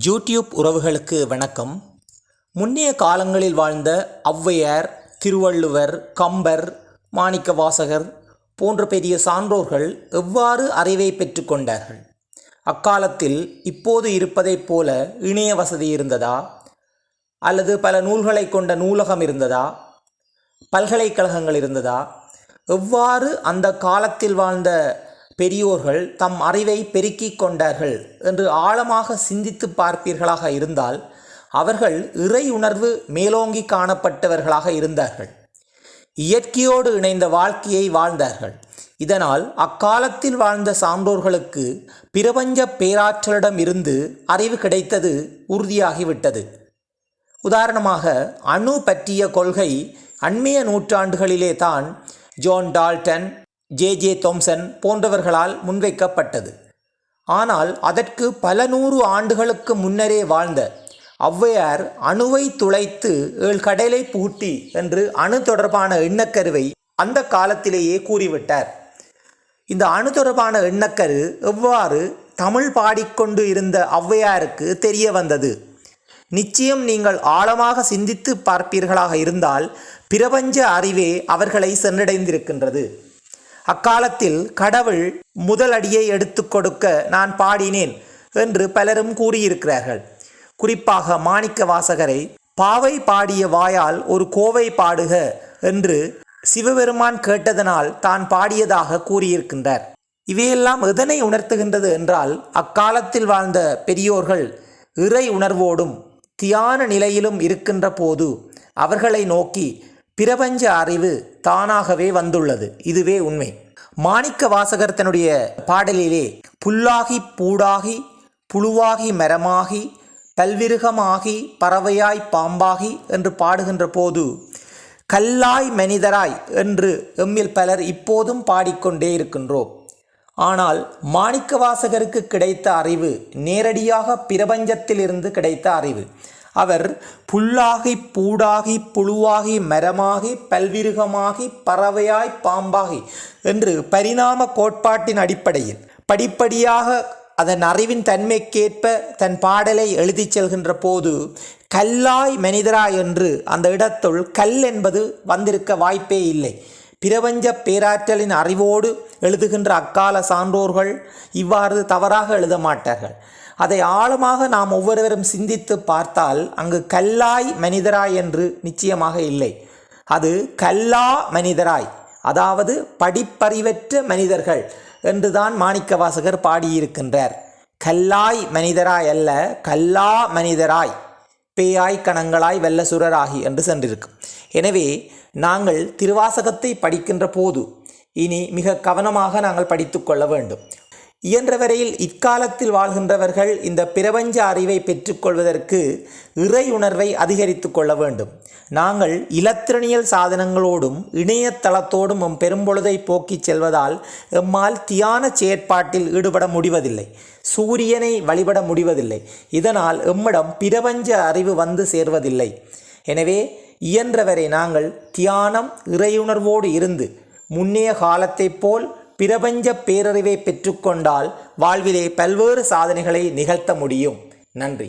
YouTube உறவுகளுக்கு வணக்கம். முன்னைய காலங்களில் வாழ்ந்த ஔவையார் திருவள்ளுவர் கம்பர் மாணிக்கவாசகர் போன்ற பெரிய சான்றோர்கள் எவ்வாறு அறிவை பெற்றுக்கொண்டார்கள் அக்காலத்தில் இப்போது இருப்பதைப் போல இணைய வசதி இருந்ததா? அல்லது பல நூல்களை கொண்ட நூலகம் இருந்ததா? பல்கலைக்கழகங்கள் இருந்ததா? எவ்வாறு அந்த காலத்தில் வாழ்ந்த பெரியோர்கள் தம் அறிவை பெருக்கிக் கொண்டார்கள் என்று ஆழமாக சிந்தித்து பார்ப்பீர்களாக இருந்தால் அவர்கள் இறை உணர்வு மேலோங்கி காணப்பட்டவர்களாக இருந்தார்கள். இயற்கையோடு இணைந்த வாழ்க்கையை வாழ்ந்தார்கள். இதனால் அக்காலத்தில் வாழ்ந்த சான்றோர்களுக்கு பிரபஞ்ச பேராற்றலிடம் இருந்து அறிவு கிடைத்தது உறுதியாகிவிட்டது. உதாரணமாக அணு பற்றிய கொள்கை அண்மைய நூற்றாண்டுகளிலே தான் John Dalton J J Thomson போன்றவர்களால் முன்வைக்கப்பட்டது. ஆனால் அதற்கு பல நூறு ஆண்டுகளுக்கு முன்னரே வாழ்ந்த ஔவையார் அணுவை துளைத்து ஏழு கடலை பூட்டி என்று அணு தொடர்பான எண்ணக்கருவை அந்த காலத்திலேயே கூறிவிட்டார். இந்த அணு தொடர்பான எண்ணக்கரு எவ்வாறு தமிழ் பாடிக்கொண்டு இருந்த ஔவையாருக்கு தெரிய வந்தது? நிச்சயம் நீங்கள் ஆழமாக சிந்தித்து பார்ப்பீர்களாக இருந்தால் பிரபஞ்ச அறிவே அவர்களை சென்றடைந்திருக்கின்றது. அக்காலத்தில் கடவுள் முதல் அடியை எடுத்து கொடுக்க நான் பாடினேன் என்று பலரும் கூறியிருக்கிறார்கள். குறிப்பாக மாணிக்க வாசகரை பாவை பாடிய வாயால் ஒரு கோவை பாடுக என்று சிவபெருமான் கேட்டதனால் தான் பாடியதாக கூறியிருக்கின்றார். இவையெல்லாம் எதனை உணர்த்துகின்றது என்றால் அக்காலத்தில் வாழ்ந்த பெரியோர்கள் இறை உணர்வோடும் தியான நிலையிலும் இருக்கின்ற போது அவர்களை நோக்கி பிரபஞ்ச அறிவு தானாகவே வந்துள்ளது. இதுவே உண்மை. மாணிக்க வாசகர் தன்னுடைய பாடலிலே புல்லாகி பூடாகி புழுவாகி மரமாகி பல்விருகமாகி பறவையாய் பாம்பாகி என்று பாடுகின்ற போது கல்லாய் மனிதராய் என்று எம்மில் பலர் இப்போதும் பாடிக்கொண்டே இருக்கின்றோம். ஆனால் மாணிக்க வாசகருக்கு கிடைத்த அறிவு நேரடியாக பிரபஞ்சத்திலிருந்து கிடைத்த அறிவு. அவர் புல்லாகி பூடாகி புழுவாகி மரமாகி பல்விருகமாகி பறவையாய் பாம்பாகி என்று பரிணாம கோட்பாட்டின் அடிப்படையில் படிப்படியாக அதன் அறிவின் தன்மைக்கேற்ப தன் பாடலை எழுதிச் செல்கின்ற போது கல்லாய் மனிதராய் என்று அந்த இடத்துள் கல் என்பது வந்திருக்க வாய்ப்பே இல்லை. பிரபஞ்ச பேராற்றலின் அறிவோடு எழுதுகின்ற அக்கால சான்றோர்கள் இவ்வாறு தவறாக எழுத மாட்டார்கள். அதை ஆழமாக நாம் ஒவ்வொருவரும் சிந்தித்து பார்த்தால் அங்கு கல்லாய் மனிதராய் என்று நிச்சயமாக இல்லை. அது கல்லா மனிதராய் அதாவது படிப்பறிவற்ற மனிதர்கள் என்றுதான் மாணிக்க வாசகர் பாடியிருக்கின்றார். கல்லாய் மனிதராய் அல்ல கல்லா மனிதராய் பேயாய் கணங்களாய் வெள்ளசுரராகி என்று சென்றிருக்கும். எனவே நாங்கள் திருவாசகத்தை படிக்கின்ற போது இனி மிக கவனமாக நாங்கள் படித்து கொள்ள வேண்டும். இயன்றவரையில் இக்காலத்தில் வாழ்கின்றவர்கள் இந்த பிரபஞ்ச அறிவை பெற்றுக்கொள்வதற்கு இறை உணர்வை அதிகரித்து கொள்ள வேண்டும். நாங்கள் இலத்திரனியல் சாதனங்களோடும் இணையதளத்தோடும் எம் பெரும்பொழுதை போக்கிச் செல்வதால் எம்மால் தியான செயற்பாட்டில் ஈடுபட முடிவதில்லை. சூரியனை வழிபட முடிவதில்லை. இதனால் எம்மிடம் பிரபஞ்ச அறிவு வந்து சேர்வதில்லை. எனவே இயன்றவரை நாங்கள் தியானம் இறையுணர்வோடு இருந்து முன்னைய காலத்தைப் போல் பிரபஞ்ச பேரறிவை பெற்றுக்கொண்டால் வாழ்விலே பல்வேறு சாதனைகளை நிகழ்த்த முடியும். நன்றி.